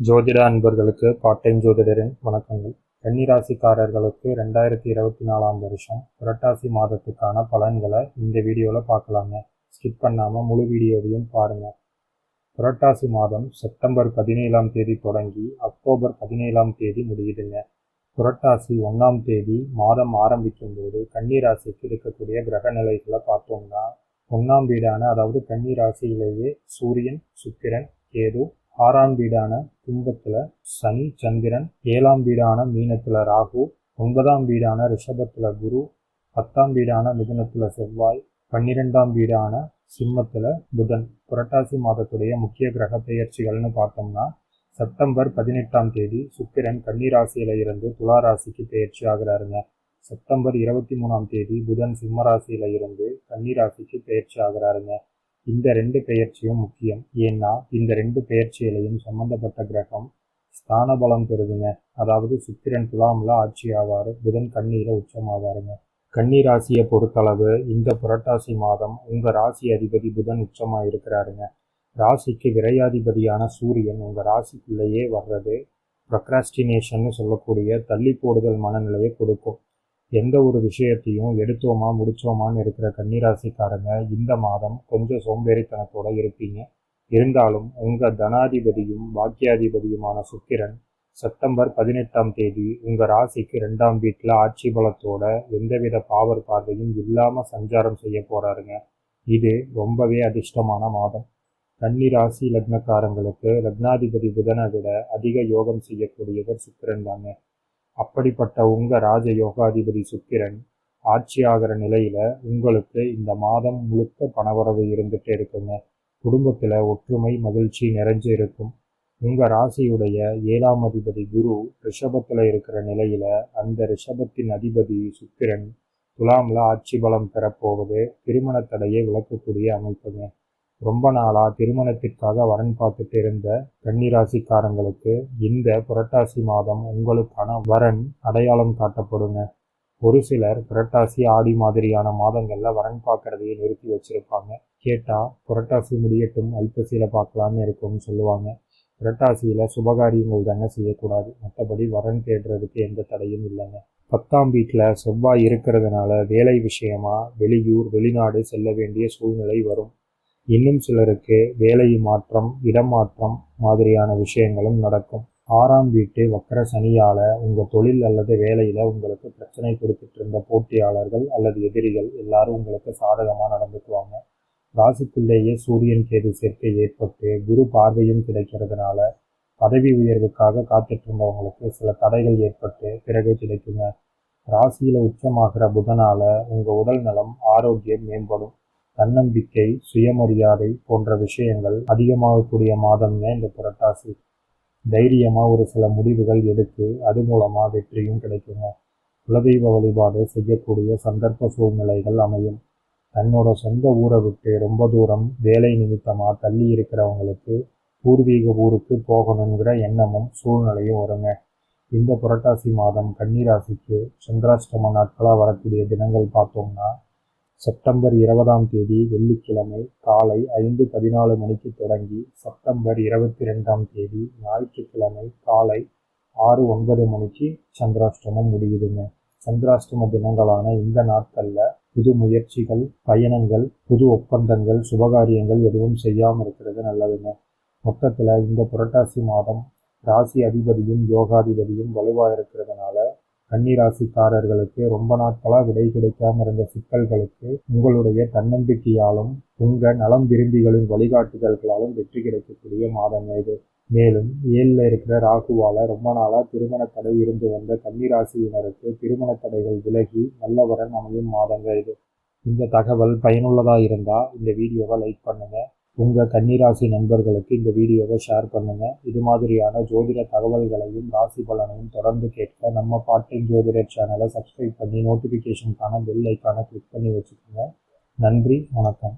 ஜோதிட அன்பர்களுக்கு part time ஜோதிடரின் வணக்கங்கள். கன்னிராசிக்காரர்களுக்கு ரெண்டாயிரத்தி இருபத்தி நாலாம் வருஷம் புரட்டாசி மாதத்துக்கான பலன்களை இந்த வீடியோவில் பார்க்கலாங்க. ஸ்கிப் பண்ணாமல் முழு வீடியோவையும் பாருங்கள் புரட்டாசி மாதம் செப்டம்பர் பதினேழாம் தேதி தொடங்கி அக்டோபர் பதினேழாம் தேதி முடியுதுங்க. புரட்டாசி ஒன்றாம் தேதி மாதம் ஆரம்பிக்கும் போது கன்னிராசிக்கு இருக்கக்கூடிய கிரக நிலைகளை பார்த்தோம்னா ஒன்றாம் வீடான அதாவது கன்னிராசியிலேயே சூரியன் சுக்கிரன் கேது ஆறாம் வீடான கும்பத்தில் சனி சந்திரன் ஏழாம் வீடான மீனத்தில் ராகு ஒன்பதாம் வீடான ரிஷபத்தில் குரு பத்தாம் வீடான மிதுனத்தில் செவ்வாய் பன்னிரெண்டாம் வீடான சிம்மத்தில் புதன். புரட்டாசி மாதத்துடைய முக்கிய கிரக பெயர்ச்சிகள்னு பார்த்தோம்னா செப்டம்பர் பதினெட்டாம் தேதி சுக்கிரன் கன்னிராசியில இருந்து துலா ராசிக்கு பெயர்ச்சி ஆகிறாருங்க. செப்டம்பர் இருபத்தி மூணாம் தேதி புதன் சிம்மராசியில் இருந்து கன்னிராசிக்கு பெயர்ச்சி ஆகிறாருங்க. இந்த ரெண்டு பெயர்ச்சியும் முக்கியம். ஏன்னா இந்த ரெண்டு பெயர்ச்சியிலையும் சம்பந்தப்பட்ட கிரகம் ஸ்தான பலம் பெறுதுங்க. அதாவது சுக்கிரன் துலாமில் ஆட்சி ஆவார் புதன் கண்ணீரை உச்சமாவாருங்க. கன்னி ராசியை பொறுத்தளவு இந்த புரட்டாசி மாதம் உங்கள் ராசி அதிபதி புதன் உச்சமாக இருக்கிறாருங்க ராசிக்கு விரையாதிபதியான சூரியன் உங்கள் ராசிக்குள்ளேயே வர்றது ப்ரொக்ராஸ்டினேஷன்னு சொல்லக்கூடிய தள்ளி போடுதல் மனநிலையை கொடுக்கும். எந்த ஒரு விஷயத்தையும் எடுத்தோமா முடிச்சோமான்னு இருக்கிற கன்னிராசிக்காரங்க இந்த மாதம் கொஞ்சம் சோம்பேறித்தனத்தோடு இருப்பீங்க. இருந்தாலும் உங்கள் தனாதிபதியும் பாக்கியாதிபதியுமான சுக்கிரன் செப்டம்பர் பதினெட்டாம் தேதி உங்கள் ராசிக்கு ரெண்டாம் வீட்டில் ஆட்சி பலத்தோட எந்தவித பாவர் பார்வையும் இல்லாமல் சஞ்சாரம் செய்ய போகிறாருங்க இது ரொம்பவே அதிர்ஷ்டமான மாதம். கன்னி ராசி லக்னக்காரங்களுக்கு லக்னாதிபதி புதனை விட அதிக யோகம் செய்யக்கூடியவர் சுக்கிரன் தாங்க. அப்படிப்பட்ட உங்க ராஜ யோகாதிபதி சுக்கிரன் ஆட்சி ஆகிற நிலையில உங்களுக்கு இந்த மாதம் முழுக்க பணவரவு இருந்துகிட்டே இருக்குங்க. குடும்பத்தில் ஒற்றுமை மகிழ்ச்சி நிறைஞ்சு இருக்கும். உங்கள் ராசியுடைய ஏழாம் அதிபதி குரு ரிஷபத்தில் இருக்கிற நிலையில் அந்த ரிஷபத்தின் அதிபதி சுக்கிரன் துலாமில் ஆட்சி பலம் பெறப்போவது திருமண தடையை விளக்கக்கூடிய அமைப்புங்க. ரொம்ப நாளா திருமணத்திற்காக வரன் பார்த்துட்டு இருந்த கன்னிராசிக்காரங்களுக்கு இந்த புரட்டாசி மாதம் உங்களுக்கான வரன் அடையாளம் காட்டப்படுங்க. ஒரு சிலர் புரட்டாசி ஆடி மாதிரியான மாதங்களில் வரன் பார்க்கறதையே நிறுத்தி வச்சிருப்பாங்க. கேட்டால் புரட்டாசி முடியட்டும் ஐப்பசியில் பார்க்கலான்னு இருக்கும்னு சொல்லுவாங்க. புரட்டாசியில் சுபகாரியங்கள் தானே செய்யக்கூடாது. மற்றபடி வரன் தேடுறதுக்கு எந்த தடையும் இல்லைங்க. பத்தாம் வீட்டில் செவ்வாய் இருக்கிறதுனால வேலை விஷயமா வெளியூர் வெளிநாடு செல்ல வேண்டிய சூழ்நிலை வரும். இன்னும் சிலருக்கு வேலை மாற்றம் இடமாற்றம் மாதிரியான விஷயங்களும் நடக்கும். ஆறாம் வீட்டு வக்கர சனியால உங்கள் தொழில் அல்லது வேலையில் உங்களுக்கு பிரச்சனை கொடுத்துட்டு இருந்த போட்டியாளர்கள் அல்லது எதிரிகள் எல்லாரும் உங்களுக்கு சாதகமாக நடந்துக்குவாங்க. ராசிக்குள்ளேயே சூரியன் கேது சேர்க்கை ஏற்பட்டு குரு பார்வையும் கிடைக்கிறதுனால பதவி உயர்வுக்காக காத்துட்டு இருந்தவங்களுக்கு சில தடைகள் ஏற்பட்டு பிறகு கிடைக்குங்க. ராசியில் உச்சமாகிற புதனால உங்கள் உடல் நலம் ஆரோக்கியம் மேம்படும். தன்னம்பிக்கை சுயமரியாதை போன்ற விஷயங்கள் அதிகமாகக்கூடிய மாதம்ங்க இந்த புரட்டாசி. தைரியமாக ஒரு சில முடிவுகள் எடுத்து அது மூலமாக வெற்றியும் கிடைக்குங்க. குலதெய்வ வழிபாடு செய்யக்கூடிய சந்தர்ப்ப சூழ்நிலைகள் அமையும். தன்னோட சொந்த ஊரை விட்டு ரொம்ப தூரம் வேலை நிமித்தமாக தள்ளி இருக்கிறவங்களுக்கு பூர்வீக ஊருக்கு போகணுங்கிற எண்ணமும் சூழ்நிலையும் வருங்க. இந்த புரட்டாசி மாதம் கன்னிராசிக்கு சந்திராஷ்டம நாட்களாக வரக்கூடிய தினங்கள் பார்த்தோம்னா செப்டம்பர் இருபதாம் தேதி வெள்ளிக்கிழமை காலை ஐந்து பதினாலு மணிக்கு தொடங்கி செப்டம்பர் இருபத்தி ரெண்டாம் தேதி ஞாயிற்றுக்கிழமை காலை ஆறு ஒன்பது மணிக்கு சந்திராஷ்டமம் முடியுதுங்க. சந்திராஷ்டம தினங்களான இந்த நாட்களில் புது முயற்சிகள் பயணங்கள் புது ஒப்பந்தங்கள் சுபகாரியங்கள் எதுவும் செய்யாமல் இருக்கிறது நல்லதுங்க. மொத்தத்தில் இந்த புரட்டாசி மாதம் ராசி அதிபதியும் யோகாதிபதியும் வலுவாக இருக்கிறதுனால கன்னிராசிக்காரர்களுக்கு ரொம்ப நாட்களாக விடை கிடைக்காம இருந்த சிக்கல்களுக்கு உங்களுடைய தன்னம்பிக்கையாலும் உங்க நலம் விரும்பிகளின் வழிகாட்டுதல்களாலும் வெற்றி கிடைக்கக்கூடிய மாதம் இது. மேலும் ஏழில் இருக்கிற ராகுவால ரொம்ப நாளாக திருமண தடை இருந்து வந்த கன்னிராசியினருக்கு திருமண தடைகள் விலகி நல்லவரன் அமையும் மாதங்கள் இது. இந்த தகவல் பயனுள்ளதாக இருந்தால் இந்த வீடியோவை லைக் பண்ணுங்கள் உங்கள் கன்னிராசி நண்பர்களுக்கு இந்த வீடியோவை ஷேர் பண்ணுங்கள் இது மாதிரியான ஜோதிட தகவல்களையும் ராசி பலனையும் தொடர்ந்து கேட்க நம்ம பாட்டின் ஜோதிடர் சேனலை சப்ஸ்கிரைப் பண்ணி நோட்டிஃபிகேஷனுக்கான பெல் ஐக்கானை கிளிக் பண்ணி வச்சுக்கோங்க. நன்றி வணக்கம்.